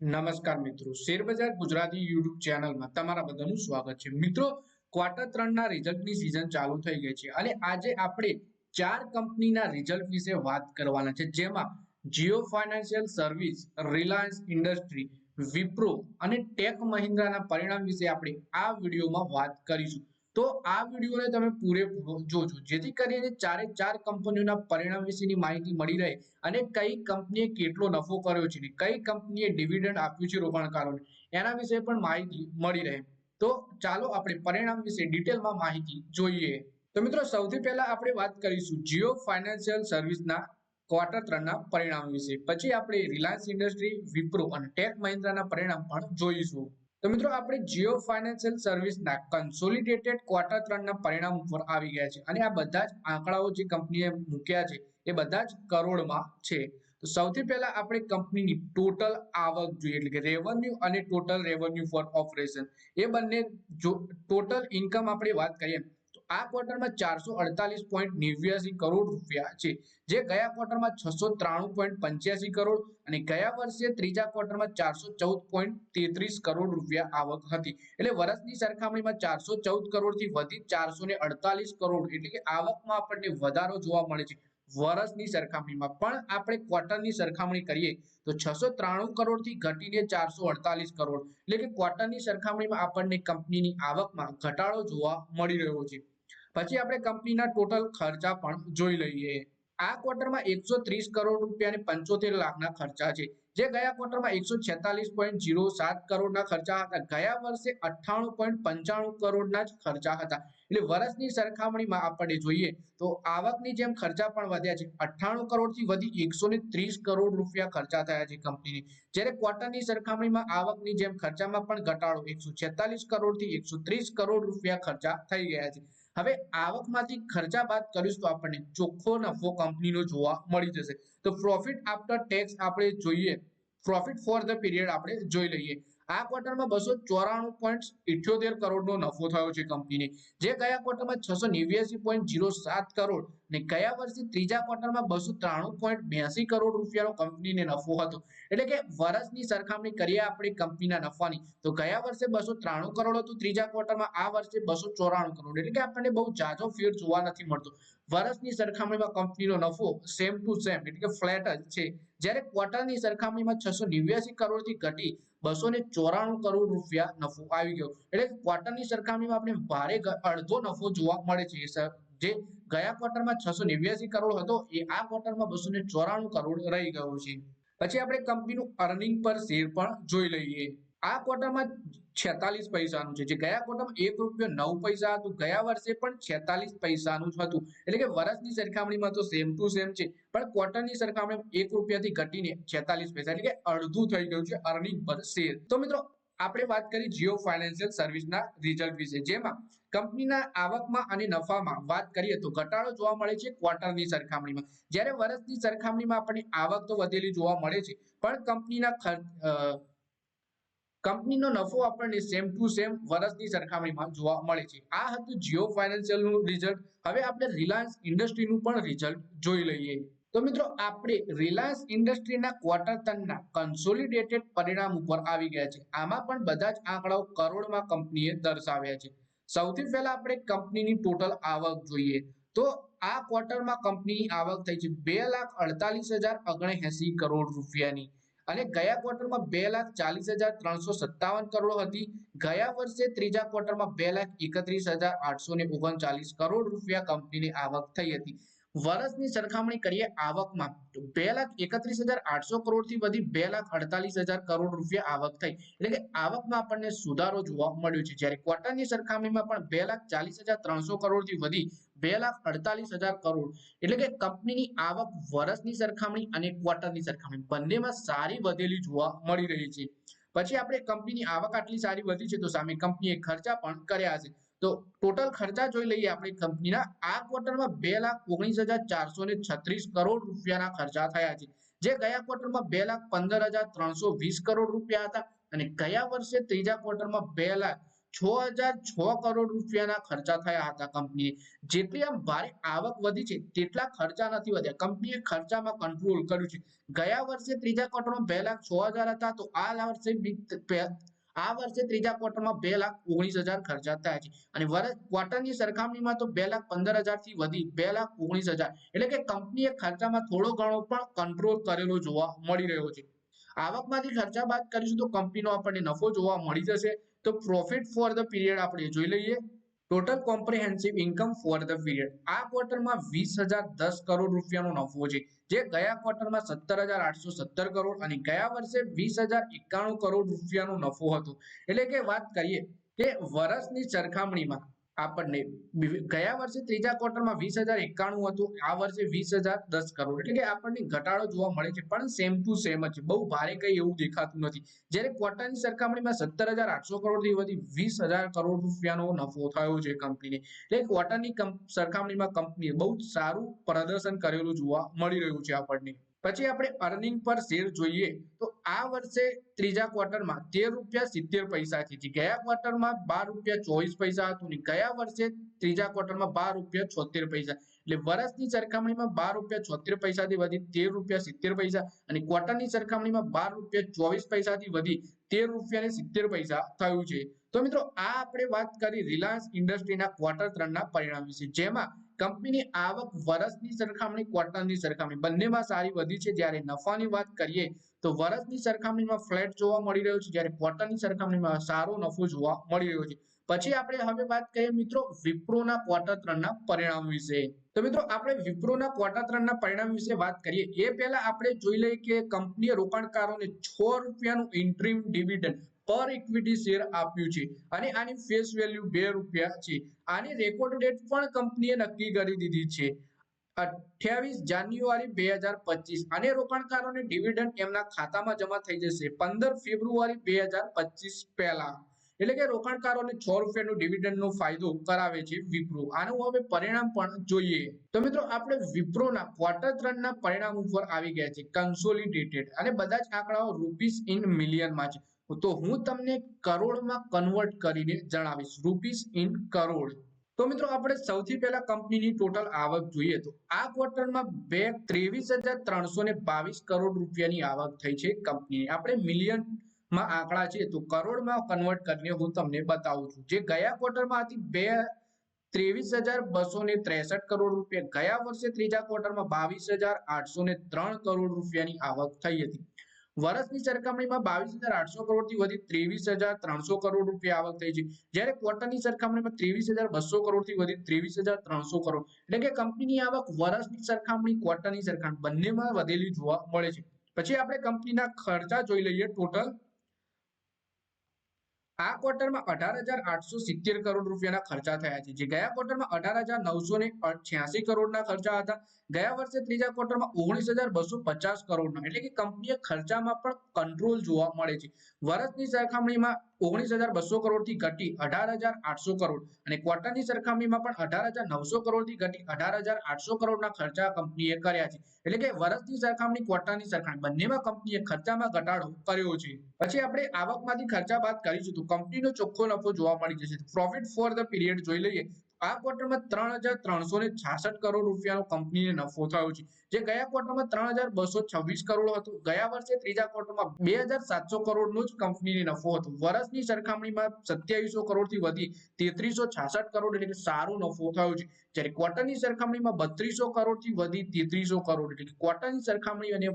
નમસ્કાર મિત્રો. શેરબજાર ગુજરાતી યુટ્યુબ ચેનલમાં તમારા બધાનું સ્વાગત છે. મિત્રો, ક્વાર્ટર ત્રણના રિઝલ્ટની સિઝન ચાલુ થઈ ગઈ છે અને આજે આપણે ચાર કંપનીના રિઝલ્ટ વિશે વાત કરવાના છે. જેમાં Jio financial service, Reliance industry, Wipro અને ટેક મહિન્દ્રાના પરિણામ વિશે આપણે આ વિડીયોમાં વાત કરીશું. તો આ વિડીયોને તમે પૂરેપૂરો જોજો. જેથી કરીને ચારે ચાર કંપનીઓના પરિણામ વિશેની માહિતી મળી રહે અને કઈ કંપનીએ કેટલો નફો કર્યો છે કઈ કંપનીએ ડિવિડન્ડ આપ્યું છે રોકાણકારોને, એના વિશે પણ માહિતી મળી રહે. તો ચાલો આપણે પરિણામ વિશે ડિટેલમાં માહિતી જોઈએ. તો મિત્રો, સૌથી પહેલા આપણે વાત કરીશું જીઓ ફાઇનાન્શિયલ સર્વિસના ક્વાર્ટર ત્રણના પરિણામ વિશે. પછી આપણે રિલાયન્સ ઇન્ડસ્ટ્રી, વિપ્રો અને ટેક મહિન્દ્રાના પરિણામ પણ જોઈશું. તો મિત્રો આપણે જીઓ ફાઇનાન્શિયલ સર્વિસના કન્સોલિડેટેડ ક્વાર્ટર ત્રણના પરિણામ ઉપર આવી ગયા છે. અને આ બધા જ આંકડાઓ જે કંપનીએ મૂક્યા છે, એ બધા જ કરોડમાં છે. તો સૌથી પહેલા આપણે કંપનીની ટોટલ આવક જોઈએ, એટલે કે રેવન્યુ અને ટોટલ રેવન્યુ ફોર ઓપરેશન એ બંને જો ટોટલ ઇન્કમ આપણે વાત કરીએ આ ક્વાર્ટરમાં ચારસો અડતાલીસ પોઈન્ટ નેવ્યાસી કરોડ રૂપિયા છે. જે ગયા ક્વાર્ટરમાં છસો ત્રાણું પોઈન્ટ પંચ્યાસી કરોડ અને ગયા વર્ષે ત્રીજા ક્વાર્ટરમાં ચારસો ચૌદ પોઈન્ટ તેત્રીસ કરોડ રૂપિયા આવક હતી. એટલે વર્ષની સરખામણીમાં ચારસો ચૌદ કરોડથી વધી ચારસો ને અડતાલીસ કરોડ. એટલે કે આવકમાં આપણને વધારો જોવા મળે છે વર્ષની સરખામણીમાં. પણ આપણે ક્વાર્ટરની સરખામણી કરીએ તો છસો ત્રાણું કરોડથી ઘટીને ચારસો અડતાલીસ કરોડ. એટલે કે ક્વાર્ટરની સરખામણીમાં આપણને કંપનીની આવકમાં ઘટાડો જોવા મળી રહ્યો છે. પછી આપણે કંપનીના ટોટલ ખર્ચા પણ જોઈ લઈએ. આ ક્વાર્ટરમાં એકસો ત્રીસ કરોડ રૂપિયા અને પંચોતેર લાખના ખર્ચા છે. જે ગયા ક્વાર્ટરમાં એકસો છેતાલીસ પોઈન્ટ જીરો સાત કરોડના ખર્ચા હતા. ગયા વર્ષે અઠ્ઠાણું પોઈન્ટ પંચાણું કરોડના જ ખર્ચા હતા. એટલે વર્ષની સરખામણીમાં આપણે જોઈએ તો આવકની જેમ ખર્ચા પણ વધ્યા છે. અઠ્ઠાણું કરોડથી વધી એકસો ને ત્રીસ કરોડ રૂપિયા ખર્ચા થયા છે કંપનીની જ્યારે ક્વાર્ટરની સરખામણીમાં આવકની જેમ ખર્ચામાં પણ ઘટાડો એકસો છેતાલીસ કરોડથી એકસો ત્રીસ કરોડ રૂપિયા ખર્ચા થઈ ગયા છે. હવે આવકમાંથી ખર્ચા બાદ કરીશું તો આપણને. ચોખ્ખો નફો કંપનીનો જોવા મળી જશે. તો પ્રોફિટ આફ્ટર ટેક્સ આપણે જોઈએ. પ્રોફિટ ફોર ધ પીરિયડ આપણે જોઈ લઈએ. આ ક્વાર્ટરમાં બસો ચોરાણું પોઈન્ટ ઇઠ્યોતેર કરોડનો નફો થયો છે કંપનીને જે ગયા ક્વાર્ટરમાં છસો નેવ્યાસી પોઈન્ટ જીરો સાત કરોડ અને ગયા વર્ષે ત્રીજા ક્વાર્ટરમાં બસો ત્રાણું પોઈન્ટ બ્યાસી કરોડ રૂપિયાનો કંપનીને નફો હતો. એટલે કે વર્ષની સરખામણી કરીએ આપણે કંપનીના નફાની. તો ગયા વર્ષે બસો ત્રાણું કરોડ હતું, ત્રીજા ક્વાર્ટરમાં આ વર્ષે બસો ચોરાણું કરોડ. એટલે કે આપણને બહુ જાજો ફેર જોવા નથી મળતો. વર્ષની સરખામણીમાં કંપનીનો નફો સેમ ટુ સેમ એટલે કે ફ્લેટ જ છે. જ્યારે ક્વાર્ટરની સરખામણીમાં છસો નેવ્યાસી કરોડથી ઘટી બસો ને ચોરાણું કરોડ રૂપિયા નફો આવી ગયો. એટલે ક્વાર્ટરની સરખામણીમાં આપણે ભારે અડધો નફો જોવા મળે છે જે ગયા ક્વાર્ટરમાં છસો નેવ્યાસી કરોડ હતો, એ આ ક્વાર્ટરમાં બસો ને ચોરાણું કરોડ રહી ગયો છે. પછી આપણે કંપનીનું અર્નિંગ પર શેર પણ જોઈ લઈએ. આ ક્વાર્ટરમાં છેતાલીસ પૈસાનું છે. જે ગયા કોટમ એક રૂપિયો નવ પૈસા હતું. ગયા વર્ષે પણ છેતાલીસ પૈસાનું જ હતું. એટલે કે વર્ષની સરખામણીમાં તો સેમ ટુ સેમ છે. પણ ક્વાર્ટરની સરખામણી એક રૂપિયાથી ઘટીને છેતાલીસ પૈસા. એટલે કે અડધું થઈ ગયું છે અર્નિંગ પર શેર તો મિત્રો, આપણે વાત કરી જીઓ ફાઇનાન્શિયલ સર્વિસના રિઝલ્ટ વિશે. જેમાં કંપનીના આવકમાં અને નફામાં વાત કરીએ તો ઘટાડો જોવા મળે છે ક્વાર્ટરની સરખામણીમાં. જ્યારે વર્ષની સરખામણીમાં આપણને આવક તો વધેલી જોવા મળે છે. પણ કંપનીના કંપનીનો નફો આપણને સેમ ટુ સેમ વર્ષની સરખામણીમાં જોવા મળે છે. આ હતું જીઓ ફાઇનાન્શિયલનું રિઝલ્ટ હવે આપણે રિલાયન્સ ઇન્ડસ્ટ્રીનું પણ રિઝલ્ટ જોઈ લઈએ. તો મિત્રો, આપણે રિલાયન્સ ઇન્ડસ્ટ્રીના ક્વાર્ટર ત્રણના કન્સોલિડેટેડ પરિણામ ઉપર આવી ગયા છે. આમાં પણ બધા જ આંકડાઓ કરોડમાં કંપનીએ દર્શાવ્યા છે. સૌથી પહેલા આપણે કંપનીની ટોટલ આવક જોઈએ. તો આ ક્વાર્ટરમાં કંપનીની આવક થઈ છે બે લાખ અડતાલીસ હજાર ઓગણએસી કરોડ રૂપિયાની. અને ગયા ક્વાર્ટરમાં બે લાખ ચાલીસ હજાર ત્રણસો સત્તાવન કરોડ હતી. ગયા વર્ષે ત્રીજા ક્વાર્ટરમાં બે લાખ એકત્રીસ હજાર આઠસો ને ઓગણચાલીસ કરોડ રૂપિયા કંપનીની આવક થઈ હતી. વર્ષની સરખામણી કરીએ આવકમાં. બે લાખ એકત્રીસ હજાર આઠસો કરોડથી વધી બે લાખ અડતાલીસ હજાર કરોડ રૂપિયા આવક થઈ. એટલે કે આવકમાં આપણને સુધારો જોવા મળ્યો છે. જ્યારે ક્વાર્ટરની સરખામણીમાં પણ બે લાખ ચાલીસ હજાર ત્રણસો કરોડથી વધી બે લાખ અડતાલીસ હજાર કરોડ. એટલે કે કંપનીની આવક વર્ષની સરખામણી અને ક્વાર્ટરની સરખામણી બંનેમાં સારી વધેલી જોવા મળી રહી છે. પછી આપણે કંપનીની આવક આટલી સારી વધી છે તો સામે કંપનીએ ખર્ચા પણ કર્યા છે. તો ટોટલ ખર્ચા જોઈ લઈએ આપણી કંપનીના આ ક્વાર્ટરમાં બે લાખ ઓગણીસ હજાર ચારસો ને છત્રીસ કરોડ રૂપિયાના ખર્ચા થયા છે. જે ગયા ક્વાર્ટરમાં બે લાખ પંદર હજાર ત્રણસો વીસ કરોડ રૂપિયા હતા અને ગયા વર્ષે ત્રીજા ક્વાર્ટરમાં બે લાખ છ હજાર છ કરોડ રૂપિયાના ખર્ચા થયા હતા કંપનીએ જેટલી આમ ભારે આવક વધી છે, તેટલા ખર્ચા નથી વધ્યા. કંપનીએ ખર્ચામાં કંટ્રોલ કર્યું છે. ગયા વર્ષે ત્રીજા ક્વાર્ટરમાં બે લાખ છ હજાર હતા, તો આ વર્ષે આ વર્ષે ત્રીજા ક્વાર્ટરમાં બે લાખ ઓગણીસ હજાર ખર્ચા થયા છે. અને વર્ષ ક્વાર્ટરની સરખામણીમાં તો બે લાખ પંદર હજારથી વધી, બે લાખ ઓગણીસ હજાર. એટલે કે કંપનીએ ખર્ચામાં થોડો ઘણો પણ કંટ્રોલ કરેલો જોવા મળી રહ્યો છે. આવકમાંથી ખર્ચા બાદ કરીશું તો કંપનીનો આપણને નફો જોવા મળી જશે. તો પ્રોફિટ ફોર ધ પીરિયડ આપણે જોઈ લઈએ. Total comprehensive income for the period આ ક્વાર્ટરમાં વીસ હજાર દસ કરોડ રૂપિયાનો નફો છે. જે ગયા ક્વાર્ટરમાં સત્તર હજાર આઠસો સત્તર કરોડ અને ગયા વર્ષે વીસ હજાર એકાણું કરોડ રૂપિયાનો નફો હતો. એટલે કે વાત કરીએ કે વર્ષની સરખામણીમાં આપણને ગયા વર્ષે ત્રીજા ક્વાર્ટરમાં વીસ હજાર એકાણું હતું. આ વર્ષે વીસ હજાર દસ કરોડ. એટલે કે આપણને ઘટાડો જોવા મળે છે, પણ સેમ ટુ સેમ જ છે. બહુ ભારે કઈ એવું દેખાતું નથી. જ્યારે ક્વાર્ટરની સરખામણીમાં સત્તર હજાર આઠસો કરોડથી વધી વીસ હજાર કરોડ રૂપિયાનો નફો થયો છે કંપનીને. એટલે ક્વાર્ટરની સરખામણીમાં કંપનીએ બહુ સારું પ્રદર્શન કરેલું જોવા મળી રહ્યું છે આપણને. પછી આપણે અર્નિંગ પર શેર જોઈએ તો આ વર્ષે ત્રીજા ક્વાર્ટરમાં તેર રૂપિયા સિત્તેર પૈસા છે ગયા ક્વાર્ટરમાં બાર રૂપિયા ચોવીસ પૈસા હતું ગયા વર્ષે ત્રીજા ક્વાર્ટરમાં બાર રૂપિયા છોતેર પૈસા. એટલે વર્ષની સરખામણીમાં બાર રૂપિયા છોતેર પૈસાથી વધી, તેર રૂપિયા સિત્તેર પૈસા અને ક્વાર્ટરની સરખામણીમાં બાર રૂપિયા ચોવીસ પૈસાથી વધી, તેર રૂપિયા સિત્તેર પૈસા થયું છે. તો મિત્રો, આ આપણે વાત કરી રિલાયન્સ ઇન્ડસ્ટ્રીના ક્વાર્ટર ત્રણના પરિણામ વિશે. જેમાં કંપનીની આવક વર્ષની સરખામણી, ક્વાર્ટરની સરખામણી. બંનેમાં સારી વધી છે. જ્યારે નફાની વાત કરીએ, તો વર્ષની સરખામણીમાં ફ્લેટ જોવા મળી રહ્યો છે. જ્યારે ક્વાર્ટરની સરખામણીમાં સારો નફો જોવા મળી રહ્યો છે. પછી આપણે હવે વાત કરીએ મિત્રો વિપ્રોના ક્વાર્ટર ત્રણના પરિણામ વિશે. તો મિત્રો આપણે વિપ્રોના ક્વાર્ટર ત્રણના પરિણામ વિશે વાત કરીએ. એ પહેલા આપણે જોઈ લઈએ કે કંપનીએ રોકાણકારોને છ રૂપિયાનું ઇન્ટ્રીમ ડિવિડન્ડ પર ઇક્વિટી શેર આપ્યું છે. અને આની ફેસ વેલ્યુ બે રૂપિયા છે. આની રેકોર્ડ ડેટ પણ કંપનીએ નક્કી કરી દીધી છે. અઠ્યાવીસ જાન્યુઆરી બે હજાર પચીસ. અને રોકાણકારોને ડિવિડન્ડ એમના ખાતામાં જમા થઈ જશે. પંદર ફેબ્રુઆરી બે હજાર પચીસ પહેલા. એટલે કે રોકાણકારોને છ રૂપિયાનો ડિવિડન્ડનો ફાયદો કરાવે છે વિપ્રો. આનું હવે પરિણામ પણ જોઈએ. તો મિત્રો, આપણે વિપ્રોના ક્વાર્ટર ત્રણના પરિણામ ઉપર આવી ગયા છે. કન્સોલિડેટેડ અને બધા જ આંકડાઓ રૂપીસ ઇન મિલિયનમાં છે. તો હું તમને કરોડમાં કન્વર્ટ કરીને જણાવીશ રૂપીસ ઇન કરોડ તો મિત્રો, આપણે સૌથી પહેલા કંપનીની ટોટલ આવક જોઈએ તો આ ક્વાર્ટરમાં બે ત્રેવીસ હજાર ત્રણસો ને બાવીસ કરોડ રૂપિયાની આવક થઈ છે કંપનીની આપણે મિલિયનમાં આંકડા છે તો કરોડમાં કન્વર્ટ કરીને હું તમને બતાવું છું. જે ગયા ક્વાર્ટરમાં હતી બે ત્રેવીસ હજાર બસો ને ત્રેસઠ કરોડ રૂપિયા, ગયા વર્ષે ત્રીજા ક્વાર્ટરમાં બાવીસ હજાર આઠસો ને ત્રણ કરોડ રૂપિયાની આવક થઈ હતી. વર્ષની સરખામણીમાં બાવીસ હજાર આઠસો કરોડથી વધી ત્રેવીસ હજાર ત્રણસો કરોડ રૂપિયા આવક થઈ છે. જ્યારે ક્વાર્ટરની સરખામણીમાં ત્રેવીસ હજાર બસો કરોડથી વધી ત્રેવીસ હજાર ત્રણસો કરોડ. એટલે કે કંપનીની આવક વર્ષની સરખામણી, ક્વાર્ટરની સરખામણી બંનેમાં વધેલી જોવા મળે છે. પછી આપણે કંપનીના ખર્ચા જોઈ લઈએ, ટોટલ આ ક્વાર્ટરમાં અઢાર હજાર આઠસો સિત્તેર કરોડ રૂપિયાના ખર્ચા થયા છે. જે ગયા ક્વાર્ટરમાં અઢાર હજાર નવસો ને છ્યાસી કરોડના ખર્ચા હતા. ગયા વર્ષે ત્રીજા ક્વાર્ટરમાં ઓગણીસ હજાર બસો પચાસ કરોડના. એટલે કે કંપનીએ ખર્ચામાં પણ કંટ્રોલ જોવા મળે છે. વર્ષની સરખામણીમાં ઘટી અઢાર હજાર આઠસો કરોડ અને ખર્ચા કંપનીએ કર્યા છે. એટલે કે વર્ષની સરખામણી, ક્વાર્ટરની સરખામણી, બંનેમાં કંપનીએ ખર્ચામાં ઘટાડો કર્યો છે. પછી આપણે આવકમાંથી ખર્ચા બાદ કરીશું તો કંપનીનો ચોખ્ખો નફો જોવા મળી જશે. પ્રોફિટ ફોર ધ પીરિયડ જોઈ લઈએ. આ ક્વાર્ટરમાં ત્રણ હજાર ત્રણસો ને છાસઠ કરોડ રૂપિયાનો કંપનીને નફો થયો છે. જે ગયા ક્વાર્ટરમાં ત્રણ હજાર બસો છવ્વીસ કરોડ હતો. ગયા વર્ષે ત્રીજા ક્વાર્ટરમાં બે હજાર સાતસો કરોડનો જ કંપનીને નફો હતો. વર્ષની સરખામણીમાં સત્યાવીસો કરોડથી વધી તેત્રીસો છાસઠ કરોડ એટલે સારો નફો થયો છે. જ્યારે ક્વાર્ટરની સરખામણીમાં બત્રીસો કરોડથી વધી તેત્રીસો કરોડ એટલે કે ક્વાર્ટરની સરખામણી અને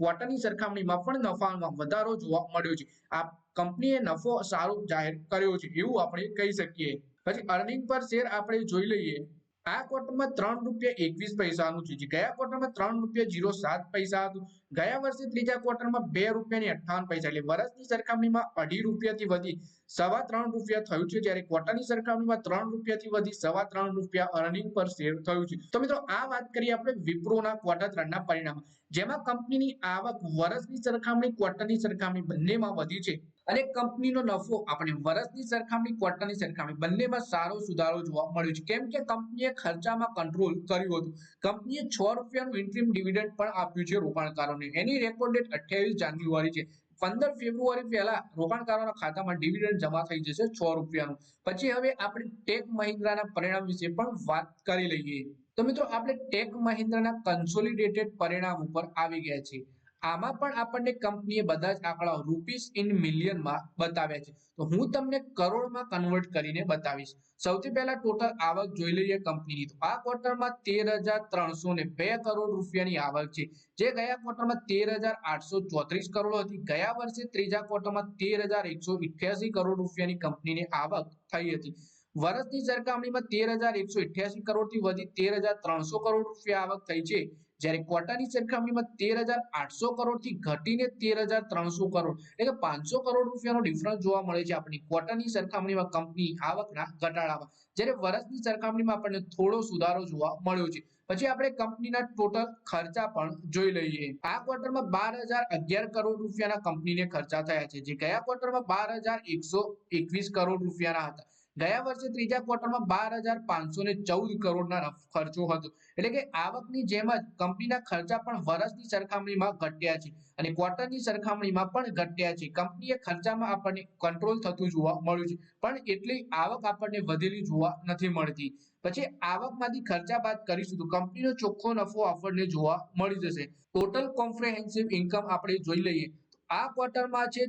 ક્વાર્ટરની સરખામણીમાં પણ નફામાં વધારો જોવા મળ્યો છે. આ કંપનીએ નફો સારો જાહેર કર્યો છે. એવું આપણે કહી શકીએ. પછી અર્નિંગ પર શેર આપણે જોઈ લઈએ. આ ક્વાર્ટરમાં ત્રણ રૂપિયા એકવીસ પૈસાનું છે. ગયા ક્વાર્ટરમાં ત્રણ રૂપિયા જીરો સાત પૈસા હતું. ગયા વર્ષે ત્રીજા ક્વાર્ટરમાં બે રૂપિયાની અઠ્ઠાવન પૈસા એટલે વર્ષની સરખામણીમાં અઢી રૂપિયાથી વધી સવા ત્રણ રૂપિયા થયું છે. જ્યારે ક્વાર્ટરની સરખામણીમાં ત્રણ રૂપિયાથી વધી સવા ત્રણ રૂપિયા અર્નિંગ પર શેર થયું છે. તો મિત્રો, આ વાત કરીએ આપણે વિપ્રોના ક્વાર્ટર ત્રણના પરિણામ જેમાં કંપનીની આવક વર્ષની સરખામણી ક્વાર્ટરની સરખામણી બંનેમાં વધી છે. અને કંપનીનો નફો આપણે વર્ષની સરખામણી ક્વાર્ટરની સરખામણી બંનેમાં સારો સુધારો જોવા મળ્યો છે. કેમ કે કંપનીએ ખર્ચામાં કંટ્રોલ કર્યું હતું. કંપનીએ છ રૂપિયાનું ઇન્ટ્રીમ ડિવિડન્ડ પણ આપ્યું છે રોકાણકારોને. એની રેકોર્ડ ડેટ અઠ્યાવીસ જાન્યુઆરી છે. પંદર ફેબ્રુઆરી પહેલા રોકાણકારોના ખાતામાં ડિવિડન્ડ જમા થઈ જશે છ રૂપિયાનું. પછી હવે આપણે ટેક મહિન્દ્રાના પરિણામ વિશે પણ વાત કરી લઈએ. તો મિત્રો, આપણે ટેક મહિન્દ્રાના કન્સોલિડેટેડ પરિણામ ઉપર આવી ગયા છીએ. આમાં પણ આપણને કંપનીએ બધા જ આંકડા રૂપીસ ઇન મિલિયનમાં બતાવ્યા છે. તો હું તમને કરોડમાં કન્વર્ટ કરીને બતાવીશ. સૌથી પહેલા ટોટલ આવક જોઈ લઈએ કંપનીની. તો આ ક્વાર્ટરમાં તેર હજાર ત્રણસો ને બે કરોડ રૂપિયાની આવક છે. જે ગયા ક્વાર્ટરમાં તેર હજાર આઠસો ચોત્રીસ કરોડ હતી. ગયા વર્ષે ત્રીજા ક્વાર્ટરમાં તેર હજાર એકસો ઇઠ્યાસી કરોડ રૂપિયાની કંપનીની આવક થઈ હતી. વર્ષની સરખામણીમાં તેર હજાર એકસો કરોડથી વધી તેર હજાર ત્રણસો કરોડ રૂપિયા આવક થઈ છે. જ્યારે ક્વાર્ટરની સરખામણીમાં તેર હજાર આઠસો કરોડથી ઘટીને તેર હજાર ત્રણસો કરોડ, એટલે કે પાંચસો કરોડ રૂપિયાનો ડિફરન્સ જોવા મળે છે આપણી ક્વાર્ટરની સરખામણીમાં કંપની આવકના ઘટાડામાં. જ્યારે વર્ષની સરખામણીમાં આપણને થોડો સુધારો જોવા મળ્યો છે. પછી આપણે કંપનીના ટોટલ ખર્ચા પણ જોઈ લઈએ. આ ક્વાર્ટરમાં બાર હજાર અગિયાર કરોડ રૂપિયાના કંપનીને ખર્ચા થયા છે. જે ગયા ક્વાર્ટરમાં બાર હજાર એકસો એકવીસ કરોડ રૂપિયાના હતા. ગયા વર્ષે ત્રીજા ક્વાર્ટરમાં બાર હજાર પાંચસો ને ચૌદ કરોડના ખર્ચો હતો. એટલે કે આવકની જેમ જ કંપનીના ખર્ચા પણ વર્ષની સરખામણીમાં ઘટ્યા છે અને ક્વાર્ટરની સરખામણીમાં પણ ઘટ્યા છે. કંપનીએ ખર્ચામાં આપણને કંટ્રોલ થતું જોવા મળ્યું છે, પણ એટલી આવક આપણને વધેલી જોવા નથી મળતી. પછી આવકમાંથી ખર્ચા બાદ કરીશું તો કંપનીનો ચોખ્ખો નફો આપણને જોવા મળી જશે. ટોટલ કોમ્પ્રેહેન્સિવ ઇન્કમ આપણે જોઈ લઈએ આ ક્વાર્ટરમાં છે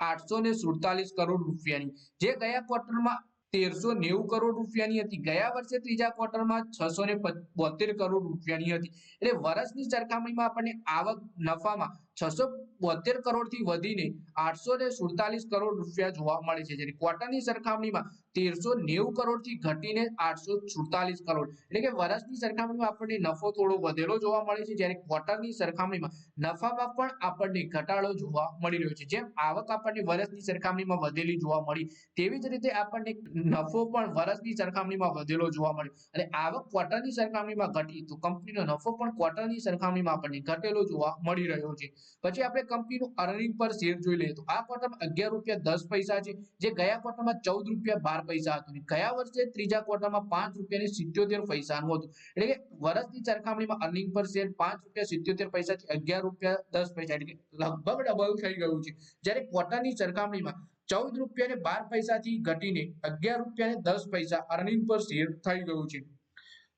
આઠસો ને સુડતાલીસ કરોડ રૂપિયાની. જે ગયા ક્વાર્ટરમાં તેરસો નેવું કરોડ રૂપિયાની હતી. ગયા વર્ષે ત્રીજા ક્વાર્ટરમાં છસો ને બોતેર કરોડ રૂપિયાની હતી. એટલે વર્ષની સરખામણીમાં આપણને આવક નફામાં છસો બોતેર કરોડથી વધીને આઠસો ને સુડતાલીસ કરોડ રૂપિયા જોવા મળે છે. જ્યારે ક્વાર્ટરની સરખામણીમાં તેરસો નેવું કરોડથી ઘટીને આઠસો સુડતાલીસ કરોડ. એટલે કે વર્ષની સરખામણીમાં આપણને નફો થોડો વધેલો જોવા મળે છે. જ્યારે ક્વાર્ટરની સરખામણીમાં નફામાં પણ આપણને ઘટાડો જોવા મળી રહ્યો છે. જેમ આવક આપણને વર્ષની સરખામણીમાં વધેલી જોવા મળી, તેવી જ રીતે આપણને નફો પણ વર્ષની સરખામણીમાં વધેલો જોવા મળ્યો. અને આવક ક્વાર્ટરની સરખામણીમાં ઘટી, તો કંપનીનો નફો પણ ક્વાર્ટરની સરખામણીમાં આપણને ઘટેલો જોવા મળી રહ્યો છે. પછી આપણે કંપનીનું અર્નિંગ પર શેર જોઈ લઈએ તો આ ક્વાર્ટરમાં અગિયાર રૂપિયા દસ પૈસા છે. જે ગયા ક્વાર્ટરમાં ચૌદ રૂપિયા બાર પૈસા હતું અને વર્ષે? ત્રીજા ક્વાર્ટરમાં પાંચ રૂપિયા ને સિત્યોતેર પૈસાનું હતું. એટલે કે વર્ષની સરખામણીમાં અર્નિંગ પર શેર પાંચ રૂપિયા સિત્યોતેર પૈસાથી અગિયાર રૂપિયા દસ પૈસા એટલે લગભગ ડબલ થઈ ગયું છે. જ્યારે ક્વાર્ટરની સરખામણીમાં ચૌદ રૂપિયા ને બાર પૈસાથી ઘટીને અગિયાર રૂપિયા ને દસ પૈસા અર્નિંગ પર શેર થઈ ગયું છે.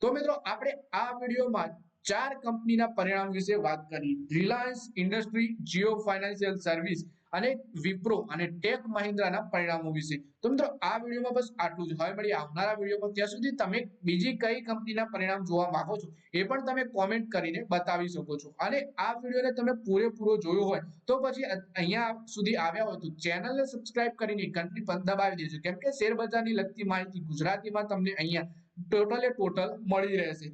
તો મિત્રો, આપણે આ વિડીયોમાં ચાર કંપનીના પરિણામ વિશે વાત કરી. Reliance industry Jio financial service અને વિપ્રો અને ટેક મહિન્દ્રાના પરિણામો વિશે. તો મિત્રો, આ વિડીયોમાં બસ આટલું જ. હવે મળી આવનારા વિડીયોમાં. ત્યાં સુધી તમે બીજી કઈ કંપનીના પરિણામ જોવા માંગો છો એ પણ તમે કોમેન્ટ કરીને બતાવી શકો છો. અને આ વિડીયોને તમે પૂરેપૂરો જોયો હોય તો પછી અહીંયા સુધી આવ્યા હોય તો ચેનલને સબસ્ક્રાઇબ કરીને પણ દબાવી દેજો. કેમ કે શેર બજારની લગતી માહિતી ગુજરાતીમાં તમને અહીંયા ટોટલે ટોટલ મળી રહેશે.